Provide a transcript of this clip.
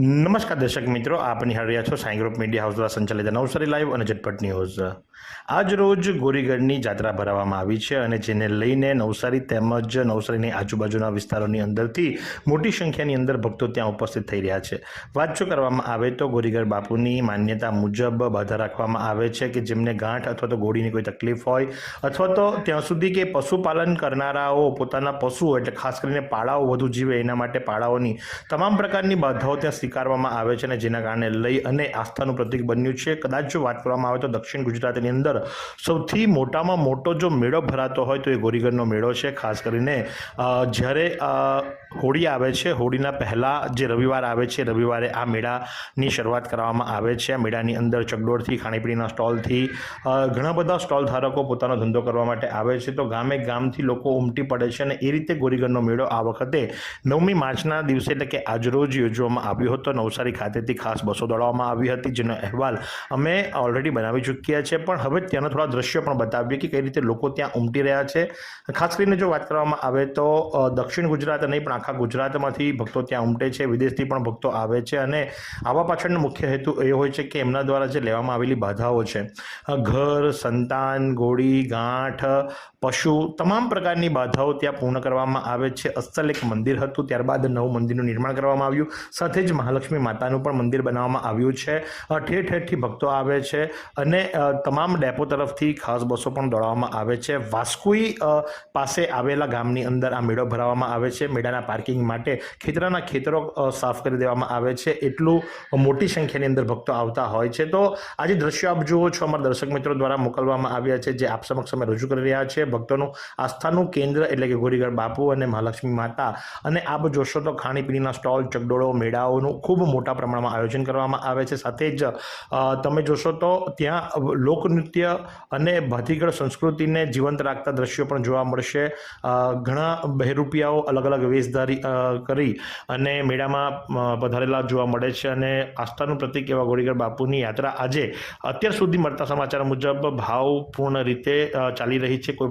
નમસ્કાર દર્શક મિત્રો, આપ નિહાળી છો સાંઈ ગ્રુપ મીડિયા હાઉસ દ્વારા સંચાલિત નવસારી લાઈવ અને ઝટપટ ન્યૂઝ. આજ રોજ ગોરીગઢની જાત્રા ભરાવવામાં આવી છે અને જેને લઈને નવસારી તેમજ નવસારીની આજુબાજુના વિસ્તારોની અંદરથી મોટી સંખ્યાની અંદર ભક્તો ત્યાં ઉપસ્થિત થઈ રહ્યા છે. વાત જો કરવામાં આવે તો ગોરીગઢ બાપુની માન્યતા મુજબ બાધા રાખવામાં આવે છે કે જેમને ગાંઠ અથવા તો ગોળીની કોઈ તકલીફ હોય અથવા તો ત્યાં સુધી કે પશુપાલન કરનારાઓ પોતાના પશુઓ એટલે ખાસ કરીને પાળાઓ વધુ જીવે એના માટે પાળાઓની તમામ પ્રકારની બાધાઓ ત્યાં સ્વીકારવામાં આવે છે અને જેના કારણે લઈ અને આસ્થાનું પ્રતીક બન્યું છે. કદાચ જો વાત કરવામાં આવે તો દક્ષિણ ગુજરાતની અંદર સૌથી મોટામાં મોટો જો મેળો ભરાતો હોય તો એ ગોરીગઢનો મેળો છે. ખાસ કરીને જ્યારે હોળી આવે છે, હોળીના પહેલાં જે રવિવાર આવે છે, રવિવારે આ મેળાની શરૂઆત કરવામાં આવે છે. આ મેળાની અંદર ચગડોળથી ખાણીપીણીના સ્ટોલથી ઘણા બધા સ્ટોલ ધારકો પોતાનો ધંધો કરવા માટે આવે છે. તો ગામે ગામથી લોકો ઉમટી પડે છે અને એ રીતે ગોરીગઢનો મેળો આ વખતે નવમી માર્ચના દિવસે એટલે કે આજરોજ યોજવામાં આવ્યો હતો નવસારી ખાતેથી ખાસ બસો દોડાવવામાં આવી હતી, જેનો અહેવાલ અમે ઓલરેડી બનાવી ચૂક્યા છે. પણ હવે ત્યાંના થોડા દ્રશ્યો પણ બતાવીએ કે કઈ રીતે લોકો ત્યાં ઉમટી રહ્યા છે. ખાસ કરીને જો વાત કરવામાં આવે તો દક્ષિણ ગુજરાત નહીં, પણ આખા ગુજરાતમાંથી ભક્તો ત્યાં ઉમટે છે, વિદેશથી પણ ભક્તો આવે છે અને આવા પાછળનો મુખ્ય હેતુ એ હોય છે કે એમના દ્વારા જે લેવામાં આવેલી બાધાઓ છે ઘર, સંતાન, ગોળી, ગાંઠ પશુ તમામ પ્રકારની બાધાઓ ત્યાં પૂર્ણ કરવામાં આવે છે. અસલ એક મંદિર હતું, ત્યારબાદ નવું મંદિરનું નિર્માણ કરવામાં આવ્યું. સાથે જ મહાલક્ષ્મી માતાનું પણ મંદિર બનાવવામાં આવ્યું છે. ઠેર ઠેરથી ભક્તો આવે છે અને તમામ ડેપો તરફથી ખાસ બસો પણ દોડાવવામાં આવે છે. વાસ્કુઈ પાસે આવેલા ગામની અંદર આ મેળો ભરાવવામાં આવે છે. મેળાના પાર્કિંગ માટે ખેતરાના ખેતરો સાફ કરી દેવામાં આવે છે. એટલું મોટી સંખ્યાની અંદર ભક્તો આવતા હોય છે. તો આજે દ્રશ્યો આપ જુઓ છો, અમારા દર્શક મિત્રો દ્વારા મોકલવામાં આવ્યા છે, જે આપ સમક્ષ અમે રજૂ કરી રહ્યા છે ભક્તોનું આસ્થાનું કેન્દ્ર એટલે કે ગોરીગઢ બાપુ અને મહાલક્ષ્મી માતા. અને આપ જોશો તો ખાણીપીણીના સ્ટોલ, ચકડોળો, મેળાઓનું ખૂબ મોટા પ્રમાણમાં આયોજન કરવામાં આવે છે. સાથે જ તમે જોશો તો ત્યાં લોકનૃત્ય અને ભાતીગળ સંસ્કૃતિને જીવંત રાખતા દ્રશ્યો પણ જોવા મળશે. ઘણા બહેરૂપિયાઓ અલગ અલગ વેશધારી કરી અને મેળામાં પધારેલા જોવા મળે છે અને આસ્થાનું પ્રતિક એવા ગોરીગઢ બાપુની યાત્રા આજે અત્યાર સુધી મળતા સમાચાર મુજબ ભાવપૂર્ણ રીતે ચાલી રહી છે. કોઈ